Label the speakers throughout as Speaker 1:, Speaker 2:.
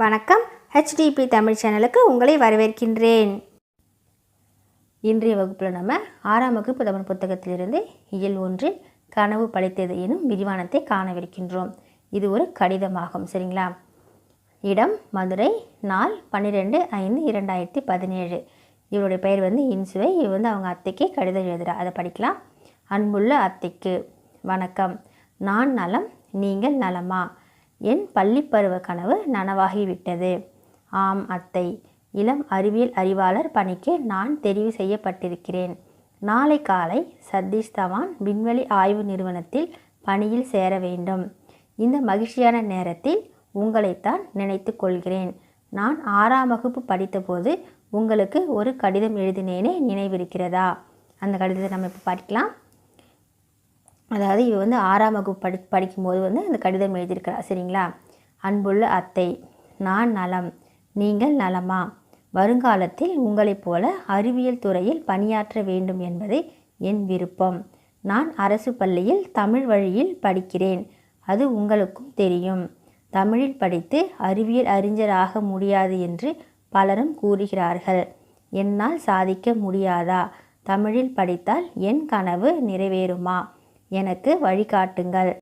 Speaker 1: வணக்கம். ஹெச்டிபி தமிழ் சேனலுக்கு உங்களை வரவேற்கின்றேன். இன்றைய வகுப்பில் நம்ம ஆறாம் வகுப்பு தமிழ் புத்தகத்திலிருந்து இயல் ஒன்றில் கனவு படைத்தது எனும் விரிவானத்தை காணவிருக்கின்றோம். இது ஒரு கடிதமாகும் சரிங்களா? இடம் மதுரை நாள் பன்னிரெண்டு ஐந்து இரண்டாயிரத்தி பதினேழு. இவருடைய பெயர் வந்து இன்சுவை. இவர் வந்து அவங்க அத்தைக்கு கடிதம் எழுதுகிறா அதை படிக்கலாம். அன்புள்ள அத்தைக்கு வணக்கம். நான் நலம் நீங்கள் நலமா? என் பள்ளிப்பருவ கனவு நனவாகிவிட்டது. ஆம் அத்தை. இளம் அறிவியல் அறிவாளர் பணிக்கு நான் தெரிவு செய்யப்பட்டிருக்கிறேன். நாளை காலை சதீஷ் தவான் விண்வெளி ஆய்வு நிறுவனத்தில் பணியில் சேர வேண்டும். இந்த மகிழ்ச்சியான நேரத்தில் உங்களைத்தான் நினைத்து கொள்கிறேன். நான் ஆறாம் வகுப்பு படித்தபோது உங்களுக்கு ஒரு கடிதம் எழுதினேனே நினைவிருக்கிறதா? அந்த கடிதத்தை நம்ம இப்போ படிக்கலாம். அதாவது இவ வந்து ஆறாம் வகுப்பு படி படிக்கும்போது வந்து அந்த கடிதம் எழுதியிருக்கிறா சரிங்களா? அன்புள்ள அத்தை நான் நலம் நீங்கள் நலமா? வருங்காலத்தில் உங்களைப் போல அறிவியல் துறையில் பணியாற்ற வேண்டும் என்பது என் விருப்பம். நான் அரசு பள்ளியில் தமிழ் வழியில் படிக்கிறேன் அது உங்களுக்கும் தெரியும். தமிழில் படித்து அறிவியல் அறிஞராக முடியாது என்று பலரும் கூறுகிறார்கள். என்னால் சாதிக்க முடியாதா? தமிழில் படித்தால் என் கனவு நிறைவேறுமா? எனக்கு வழிகாட்டுங்கள்.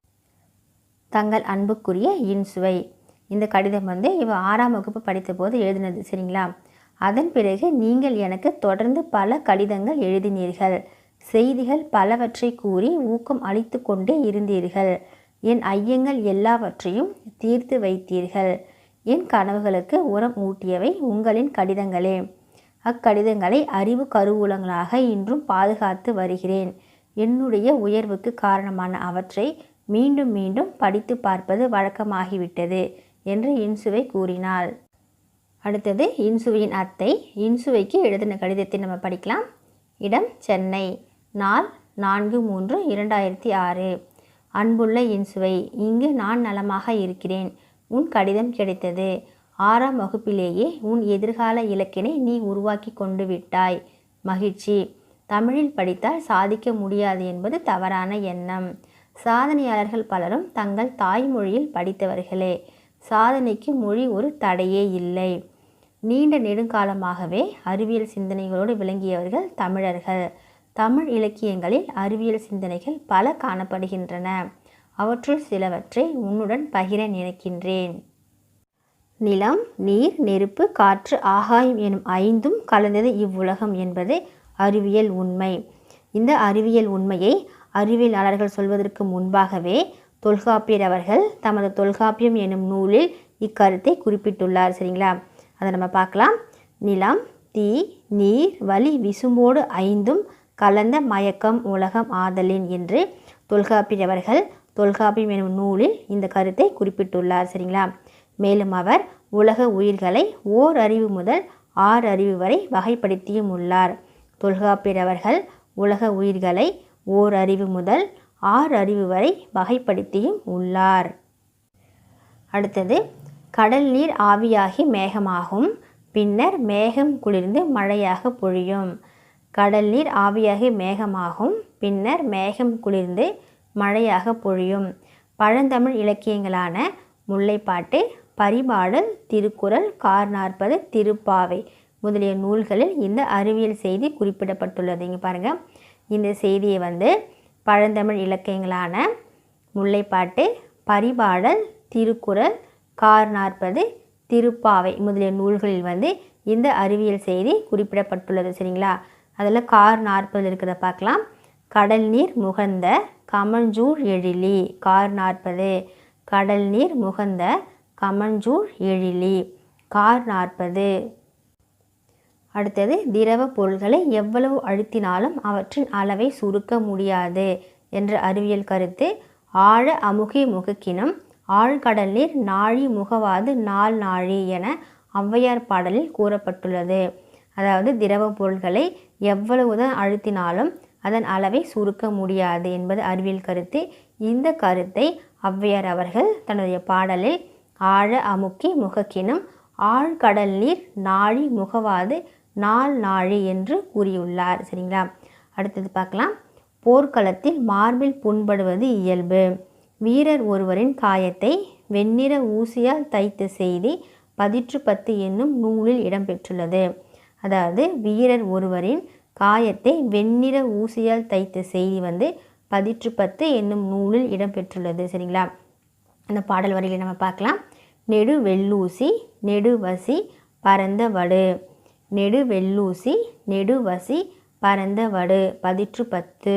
Speaker 1: தங்கள் அன்புக்குரிய இன்சுவை இந்த கடிதம் வந்து இவ ஆறாம் வகுப்பு படித்தபோது எழுதினது சரிங்களா? அதன் பிறகு நீங்கள் எனக்கு தொடர்ந்து பல கடிதங்கள் எழுதினீர்கள். செய்திகள் பலவற்றை கூறி ஊக்கம் அளித்து கொண்டே இருந்தீர்கள். என் ஐயங்கள் எல்லாவற்றையும் தீர்த்து வைத்தீர்கள். என் கனவுகளுக்கு உரம் ஊட்டியவை உங்களின் கடிதங்களே. அக்கடிதங்களை அறிவு கருவூலங்களாக இன்றும் பாதுகாத்து வருகிறேன். என்னுடைய உயர்வுக்கு காரணமான அவற்றை மீண்டும் மீண்டும் படித்து பார்ப்பது வழக்கமாகிவிட்டது என்று இன்சுவை கூறினாள். அடுத்தது இன்சுவையின் அத்தை இன்சுவைக்கு எழுதின கடிதத்தை நம்ம படிக்கலாம். இடம் சென்னை நாள் நான்கு மூன்று இரண்டாயிரத்தி ஆறு. அன்புள்ள இன்சுவை இங்கு நான் நலமாக இருக்கிறேன். உன் கடிதம் கிடைத்தது. ஆறாம் வகுப்பிலேயே உன் எதிர்கால இலக்கினை நீ உருவாக்கி கொண்டு விட்டாய். மகிழ்ச்சி. தமிழில் படித்தால் சாதிக்க முடியாது என்பது தவறான எண்ணம். சாதனையாளர்கள் பலரும் தங்கள் தாய்மொழியில் படித்தவர்களே. சாதனைக்கு மொழி ஒரு தடையே இல்லை. நீண்ட நெடுங்காலமாகவே அறிவியல் சிந்தனைகளோடு விளங்கியவர்கள் தமிழர்கள். தமிழ் இலக்கியங்களில் அறிவியல் சிந்தனைகள் பல காணப்படுகின்றன. அவற்றுள் சிலவற்றை உன்னுடன் பகிர நினைக்கின்றேன். நிலம் நீர் நெருப்பு காற்று ஆகாயம் எனும் ஐந்தும் கலந்தது இவ்வுலகம் என்பது அறிவியல் உண்மை. இந்த அறிவியல் உண்மையை அறிவியலாளர்கள் சொல்வதற்கு முன்பாகவே தொல்காப்பியர் அவர்கள் தமது தொல்காப்பியம் எனும் நூலில் இக்கருத்தை குறிப்பிட்டுள்ளார். சரிங்களா? அதை நம்ம பார்க்கலாம். நிலம் தீ நீர் வலி விசும்போடு ஐந்தும் கலந்த மயக்கம் உலகம் ஆதலின் என்று தொல்காப்பியர் அவர்கள் தொல்காப்பியம் எனும் நூலில் இந்த கருத்தை குறிப்பிட்டுள்ளார். சரிங்களா? மேலும் அவர் உலக உயிர்களை ஓர் அறிவு முதல் ஆறு அறிவு வரை வகைப்படுத்தியும் உள்ளார். தொல்காப்பியர் அவர்கள் உலக உயிர்களை ஓர் அறிவு முதல் ஆறு அறிவு வரை வகைப்படுத்தியும் உள்ளார். அடுத்தது கடல் நீர் ஆவியாகி மேகமாகும். பின்னர் மேகம் குளிர்ந்து மழையாக பொழியும். கடல் நீர் ஆவியாகி மேகமாகும். பின்னர் மேகம் குளிர்ந்து மழையாக பொழியும். பழந்தமிழ் இலக்கியங்களான முல்லைப்பாட்டு பரிபாடல் திருக்குறள் கார் நாற்பது திருப்பாவை முதலிய நூல்களில் இந்த அறிவியல் செய்தி குறிப்பிடப்பட்டுள்ளது. இங்கே பாருங்கள் இந்த செய்தியை வந்து பழந்தமிழ் இலக்கியங்களான முல்லைப்பாட்டு பரிபாடல் திருக்குறள் கார் நாற்பது திருப்பாவை முதலிய நூல்களில் வந்து இந்த அறிவியல் செய்தி குறிப்பிடப்பட்டுள்ளது. சரிங்களா? அதில் கார் நாற்பது இருக்கிறத பார்க்கலாம். கடல் நீர் முகந்த கமஞ்சூர் எழிலி. கார் நாற்பது கடல் நீர் முகந்த கமஞ்சூர் எழிலி. கார் நாற்பது அடுத்தது திரவ பொருள்களை எவ்வளவு அழுத்தினாலும் அவற்றின் அளவை சுருக்க முடியாது என்ற அறிவியல் கருத்து. ஆழ அமுகி முகக்கினம் ஆழ்கடல் நீர் நாழி முகவாது நாள் நாழி என ஔவையார் பாடலில் கூறப்பட்டுள்ளது. அதாவது திரவ பொருள்களை எவ்வளவுதான் அழுத்தினாலும் அதன் அளவை சுருக்க முடியாது என்பது அறிவியல் கருத்து. இந்த கருத்தை ஔவையார் அவர்கள் தன்னுடைய பாடலில் ஆழ அமுக்கி முகக்கினம் ஆழ்கடல் நீர் நாழி முகவாது நாள் நாழி என்று கூறியுள்ளார். சரிங்களா? அடுத்தது பார்க்கலாம். போர்க்களத்தில் மார்பில் புண்படுவது இயல்பு. வீரர் ஒருவரின் காயத்தை வெண்ணிற ஊசியால் தைத்த செய்தி பதிற்று பத்து என்னும் நூலில் இடம்பெற்றுள்ளது. அதாவது வீரர் ஒருவரின் காயத்தை வெண்ணிற ஊசியால் தைத்த செய்தி வந்து பதிற்று பத்து என்னும் நூலில் இடம்பெற்றுள்ளது. சரிங்களா? அந்த பாடல் வரிகளை நம்ம பார்க்கலாம். நெடு வெள்ளூசி நெடுவசி பரந்த வடு நெடு வெள்ளூசி நெடுவசி பரந்த வடு பதிற்று பத்து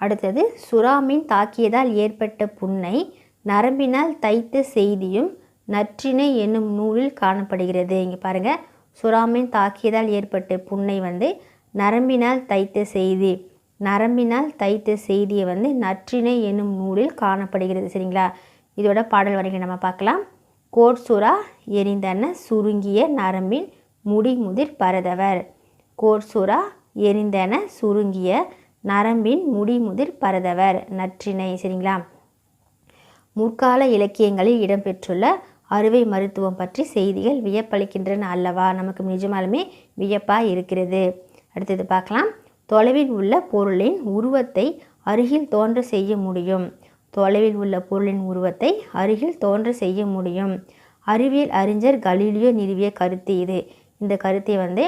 Speaker 1: அடுத்தது சுறாமீன் தாக்கியதால் ஏற்பட்ட புண்ணை நரம்பினால் தைத்த செய்தியும் நற்றினை என்னும் நூலில் காணப்படுகிறது. இங்கே பாருங்கள் சுறாமீன் தாக்கியதால் ஏற்பட்ட புண்ணை வந்து நரம்பினால் தைத்த செய்தி. நரம்பினால் தைத்த செய்தியை வந்து நற்றினை என்னும் நூலில் காணப்படுகிறது. சரிங்களா? இதோட பாடல் வரைக்கும் நம்ம பார்க்கலாம். கோட்சுரா எரிந்தன சுருங்கிய நரம்பின் முடிமுதிர் பரதவர். கோட்சுரா எரிந்தன சுருங்கிய நரம்பின் முடிமுதிர் பரதவர். நற்றினை சரிங்களா? முற்கால இலக்கியங்களில் இடம்பெற்றுள்ள அறுவை மருத்துவம் பற்றி செய்திகள் வியப்பளிக்கின்றன அல்லவா? நமக்கு நிஜமாலுமே வியப்பாக இருக்கிறது. அடுத்தது பார்க்கலாம். தொலைவில் உள்ள பொருளின் உருவத்தை அருகில் தோன்ற செய்ய முடியும். தொலைவில் உள்ள பொருளின் உருவத்தை அருகில் தோன்ற செய்ய முடியும். அறிவியல் அறிஞர் கலீலியோ நிறுவிய கருத்து இது. இந்த கருத்தை வந்து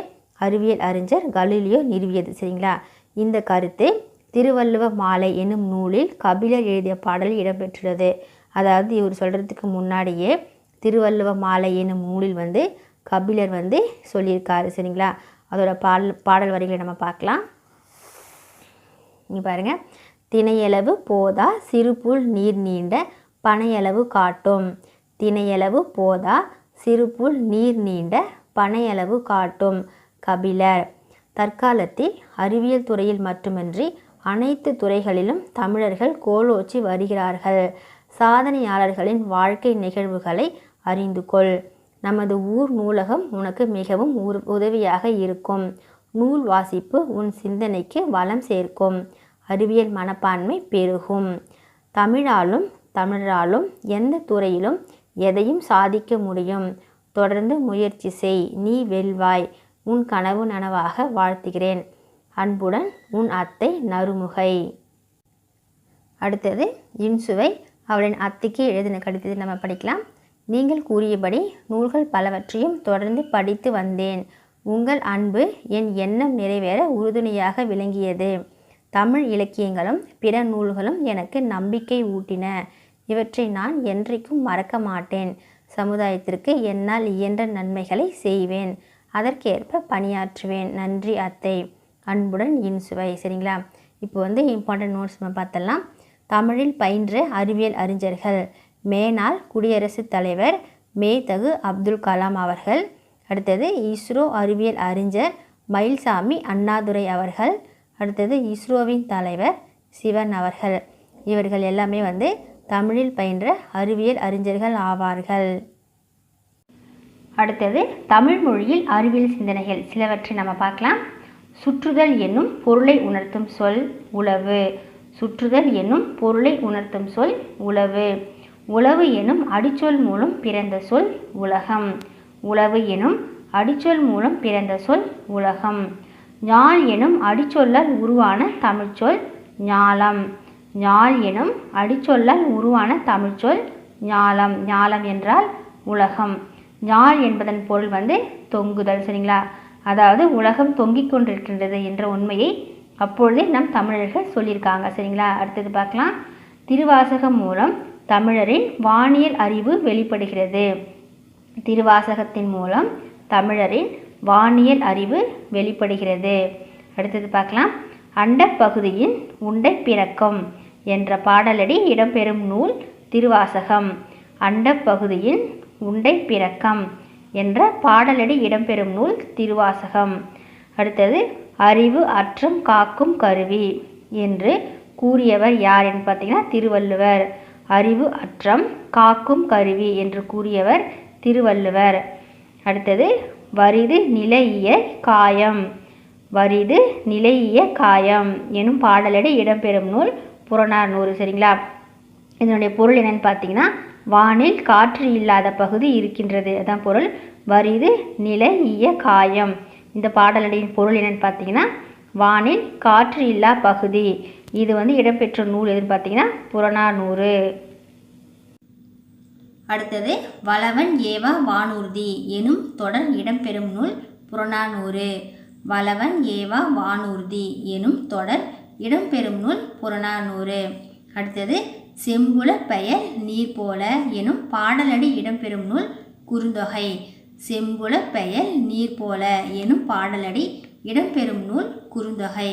Speaker 1: அறிவியல் அறிஞர் கலீலியோ நிறுவியது. சரிங்களா? இந்த கருத்து திருவள்ளுவ மாலை என்னும் நூலில் கபிலர் எழுதிய பாடல் இடம்பெற்றுள்ளது. அதாவது இவர் சொல்கிறதுக்கு முன்னாடியே திருவள்ளுவ மாலை என்னும் நூலில் வந்து கபிலர் வந்து சொல்லியிருக்காரு. சரிங்களா? அதோட பாடல் பாடல் வரிகளை நம்ம பார்க்கலாம். இங்கே பாருங்கள் திணையளவு போதா சிறுபுல் நீர் நீண்ட பனையளவு காட்டும். திணையளவு போதா சிறுபுல் நீர் நீண்ட பனையளவு காட்டும். கபிலர். தற்காலத்தில் அறிவியல் துறையில் மட்டுமின்றி அனைத்து துறைகளிலும் தமிழர்கள் கோலோச்சி வருகிறார்கள். சாதனையாளர்களின் வாழ்க்கை நிகழ்வுகளை அறிந்து கொள். நமது ஊர் நூலகம் உனக்கு மிகவும் உதவியாக இருக்கும். நூல் வாசிப்பு உன் சிந்தனைக்கு வளம் சேர்க்கும். அறிவியல் மனப்பான்மை பெருகும். தமிழாலும் தமிழராலும் எந்த துறையிலும் எதையும் சாதிக்க முடியும். தொடர்ந்து முயற்சி செய் நீ வெல்வாய். உன் கனவு நனவாக வாழ்த்துகிறேன். அன்புடன் உன் அத்தை நறுமுகை. அடுத்தது இன்சுவை அவளின் அத்தைக்கு எழுதின கடிதத்தை நம்ம படிக்கலாம். நீங்கள் கூறியபடி நூல்கள் பலவற்றையும் தொடர்ந்து படித்து வந்தேன். உங்கள் அன்பு என் எண்ணம் நிறைவேற உறுதுணையாக விளங்கியது. தமிழ் இலக்கியங்களும் பிற நூல்களும் எனக்கு நம்பிக்கை ஊட்டின. இவற்றை நான் என்றைக்கும் மறக்க மாட்டேன். சமுதாயத்திற்கு என்னால் இயன்ற நன்மைகளை செய்வேன். அதற்கேற்ப பணியாற்றுவேன். நன்றி அத்தை. அன்புடன் இன்சுவை சரிங்களா? இப்போ வந்து இம்பார்ட்டன்ட் நோட்ஸ் நம்ம பார்த்தலாம். தமிழில் பயின்ற அறிவியல் அறிஞர்கள் மேனால் குடியரசுத் தலைவர் மேதகு அப்துல் கலாம் அவர்கள் அடுத்தது இஸ்ரோ அறிவியல் அறிஞர் மயில்சாமி அண்ணாதுரை அவர்கள் அடுத்தது இஸ்ரோவின் தலைவர் சிவன் அவர்கள். இவர்கள் எல்லாமே வந்து தமிழில் பயின்ற அறிவியல் அறிஞர்கள் ஆவார்கள். அடுத்தது தமிழ் மொழியில் அறிவியல் சிந்தனைகள். சிலவற்றை நம்ம பார்க்கலாம். சுற்றுதல் என்னும் பொருளை உணர்த்தும் சொல் உளவு. சுற்றுதல் என்னும் பொருளை உணர்த்தும் சொல் உளவு. உளவு எனும் அடிச்சொல் மூலம் பிறந்த சொல் உலகம். உளவு எனும் அடிச்சொல் மூலம் பிறந்த சொல் உலகம். ஞாழ் எனும் அடிச்சொல்லால் உருவான தமிழ்ச்சொல் ஞாலம். ஞாழ் எனும் அடிச்சொல்லால் உருவான தமிழ்ச்சொல் ஞாலம். ஞாலம் என்றால் உலகம். ஞாள் என்பதன் பொருள் வந்து தொங்குதல் சரிங்களா? அதாவது உலகம் தொங்கிக் கொண்டிருக்கின்றது என்ற உண்மையை அப்பொழுதே நம் தமிழர்கள் சொல்லியிருக்காங்க சரிங்களா? அடுத்தது பார்க்கலாம். திருவாசகம் மூலம் தமிழரின் வானியல் அறிவு வெளிப்படுகிறது. திருவாசகத்தின் மூலம் தமிழரின் வானியல் அறிவு வெளிப்படுகிறது. அடுத்தது பார்க்கலாம். அண்டப்பகுதியின் உண்டை பிறக்கம் என்ற பாடலடி இடம்பெறும் நூல் திருவாசகம். அண்டப்பகுதியின் உண்டை பிறக்கம் என்ற பாடலடி இடம்பெறும் நூல் திருவாசகம். அடுத்தது அறிவு அற்றம் காக்கும் கருவி என்று கூறியவர் யார் என்று பார்த்தீங்கன்னா திருவள்ளுவர். அறிவு அற்றம் காக்கும் கருவி என்று கூறியவர் திருவள்ளுவர். அடுத்தது வரிது நிலையிய காயம். வரிது நிலையிய காயம் எனும் பாடலடி இடம்பெறும் நூல் புறநார் நூறு சரிங்களா? இதனுடைய பொருள் என்னன்னு பார்த்தீங்கன்னா வானில் காற்று இல்லாத பகுதி இருக்கின்றது. அதான் பொருள். வரிது நிலையிய காயம். இந்த பாடலடியின் பொருள் என்னன்னு பார்த்தீங்கன்னா வானில் காற்று இல்லா பகுதி. இது வந்து இடம்பெற்ற நூல் எதுன்னு பார்த்தீங்கன்னா புறநானூறு. அடுத்தது வளவன் ஏவா வானூர்தி எனும் தொடர் இடம்பெறும் நூல் புறநானூறு. வளவன் ஏவா வானூர்தி எனும் தொடர் இடம்பெறும் நூல் புறநானூறு. அடுத்தது செம்புல பெயர் நீர் போல எனும் பாடலடி இடம்பெறும் நூல் குறுந்தொகை. செம்புல பெயர் நீர் போல எனும் பாடலடி இடம்பெறும் நூல் குறுந்தொகை.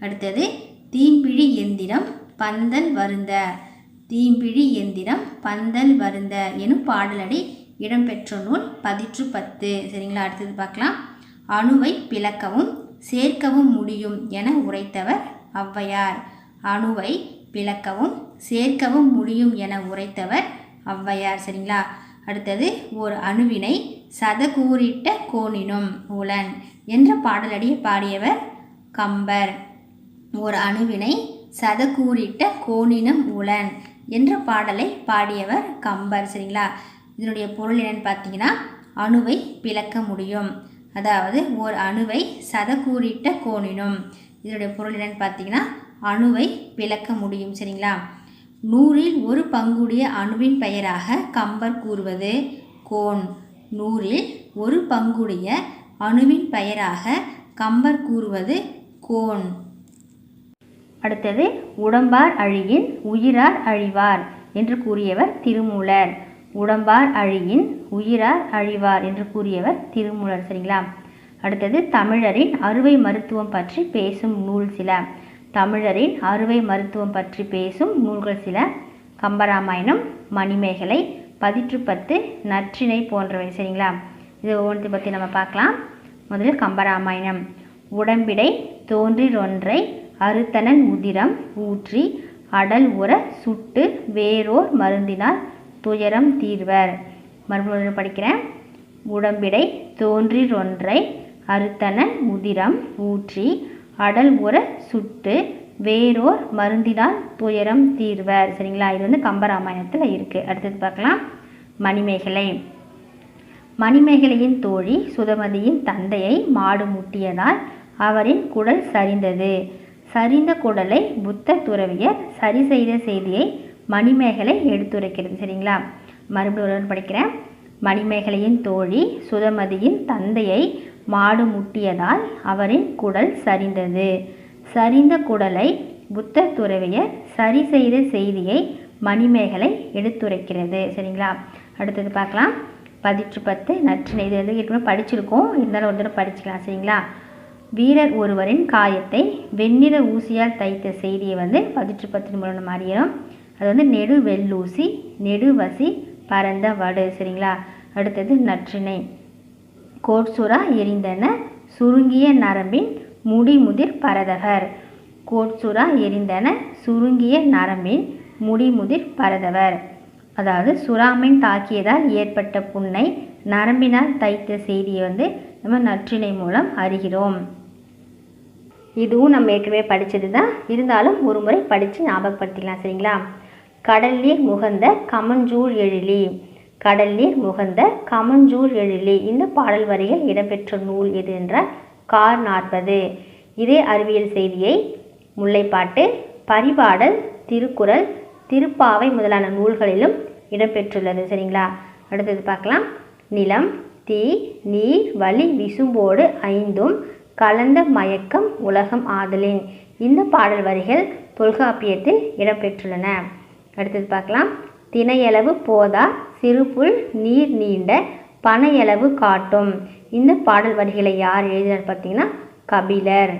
Speaker 1: அடுத்தது தீம்பிழி எந்திரம் பந்தல் வருந்த தீம்பிழி எந்திரம் பந்தல் வருந்த எனும் பாடலடி இடம்பெற்ற நூல் பதிற்று பத்து. சரிங்களா? அடுத்தது பார்க்கலாம். அணுவை பிளக்கவும் சேர்க்கவும் முடியும் என உரைத்தவர் ஔவையார். அணுவை பிளக்கவும் சேர்க்கவும் முடியும் என உரைத்தவர் ஔவையார். சரிங்களா? அடுத்தது ஒரு அணுவினை சதகூறிட்ட கோணினும் உலன் என்ற பாடலடியை பாடியவர் கம்பர். ஒரு அணுவினை சதகூறிட்ட கோணினம் உலன் என்ற பாடலை பாடியவர் கம்பர் சரிங்களா? இதனுடைய பொருள் என்னென்னு பார்த்தீங்கன்னா அணுவை பிளக்க முடியும். அதாவது ஒரு அணுவை சதகூறிட்ட கோணினும் இதனுடைய பொருள் என்னென்னு பார்த்தீங்கன்னா அணுவை பிளக்க முடியும் சரிங்களா? நூறில் ஒரு பங்குடைய அணுவின் பெயராக கம்பர் கூறுவது கோன். நூறில் ஒரு பங்குடைய அணுவின் பெயராக கம்பர் கூறுவது கோன். அடுத்தது உடம்பார் அழியின் உயிரார் அழிவார் என்று கூறியவர் திருமூலர். உடம்பார் அழியின் உயிரார் அழிவார் என்று கூறியவர் திருமூலர் சரிங்களா? அடுத்தது தமிழரின் அறுவை மருத்துவம் பற்றி பேசும் நூல் சில. தமிழரின் அறுவை மருத்துவம் பற்றி பேசும் நூல்கள் சில. கம்பராமாயணம் மணிமேகலை பதிற்று பத்து நற்றிணை போன்றவை சரிங்களா? இது ஒவ்வொன்றத்தை பற்றி நம்ம பார்க்கலாம். முதலில் கம்பராமாயணம். உடம்பிடை தோன்றிரொன்றை அறுத்தனன் உதிரம் ஊற்றி அடல் உற சுட்டு வேரோர் மருந்தினால் துயரம் தீர்வர். மறுபடியும் படிக்கிறேன். உடம்பிடை தோன்றிரொன்றை அறுத்தனன் உதிரம் ஊற்றி அடல் உற சுட்டு வேரோர் மருந்தினால் துயரம் தீர்வர். சரிங்களா? இது வந்து கம்பராமாயணத்தில் இருக்குது அடுத்தது பார்க்கலாம். மணிமேகலை. மணிமேகலையின் தோழி சுதமதியின் தந்தையை மாடு முட்டியதால் அவரின் குடல் சரிந்தது. சரிந்த குடலை புத்த துறவியர் சரி செய்த செய்தியை மணிமேகலை எடுத்துரைக்கிறது. சரிங்களா? மறுபடியும் படிக்கிறேன். மணிமேகலையின் தோழி சுதமதியின் தந்தையை மாடு முட்டியதால் அவரின் குடல் சரிந்தது. சரிந்த குடலை புத்த துறவியர் சரி செய்த செய்தியை மணிமேகலை எடுத்துரைக்கிறது. சரிங்களா? அடுத்தது பார்க்கலாம். பதிற்று பத்து நற்றினை. இது வந்து ஏற்கனவே படிச்சிருக்கோம். இருந்தாலும் ஒரு தடவை படிச்சுக்கலாம். சரிங்களா? வீரர் ஒருவரின் காயத்தை வெண்ணிற ஊசியால் தைத்த செய்தியை வந்து பதிற்று பத்தின் மூலம் நம்ம அறியணும் அது வந்து நெடு வெள்ளூசி நெடுவசி பரந்த வடு சரிங்களா? அடுத்தது நற்றினை கோட்சுரா எரிந்தன சுருங்கிய நரம்பின் முடிமுதிர் பரதவர். கோட்சுரா எரிந்தன சுருங்கிய நரம்பின் முடிமுதிர் பரதவர். அதாவது சுறாமின் தாக்கியதால் ஏற்பட்ட புண்ணை நரம்பினால் தைத்த செய்தியை வந்து நம்ம நற்றினை மூலம் அறிகிறோம். இதுவும் நம்ம ஏற்கனவே படித்தது தான் இருந்தாலும் ஒரு முறை படித்து ஞாபகப்படுத்திக்கலாம் சரிங்களா? கடல் நீர் முகந்த கமஞ்சூழ் எழிலி. கடல் நீர் முகந்த கமஞ்சூழ் எழிலி. இந்த பாடல் வரையில் இடம்பெற்ற நூல் எது என்றால் கார் நாற்பது இதே அறிவியல் செய்தியை முல்லைப்பாட்டு பரிபாடல் திருக்குறள் திருப்பாவை முதலான நூல்களிலும் இடம்பெற்றுள்ளது சரிங்களா? அடுத்தது பார்க்கலாம். நிலம் தீ நீர் வலி விசும்போடு ஐந்தும் கலந்த மயக்கம் உலகம் ஆதலின். இந்த பாடல் வரிகள் தொல்காப்பியத்தில் இடம்பெற்றுள்ளன. அடுத்தது பார்க்கலாம். தினையளவு போதா சிறுபுல் நீர் நீண்ட பனையளவு காட்டும். இந்த பாடல் வரிகளை யார் எழுதினார் பார்த்தீங்கன்னா கபிலர்.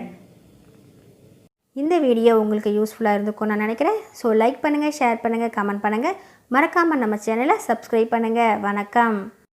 Speaker 1: இந்த வீடியோ உங்களுக்கு யூஸ்ஃபுல்லாக இருந்துக்கும் நான் நினைக்கிறேன். ஸோ லைக் பண்ணுங்கள் ஷேர் பண்ணுங்கள் கமெண்ட் பண்ணுங்கள் மறக்காமல் நம்ம சேனலை சப்ஸ்கிரைப் பண்ணுங்கள் வணக்கம்.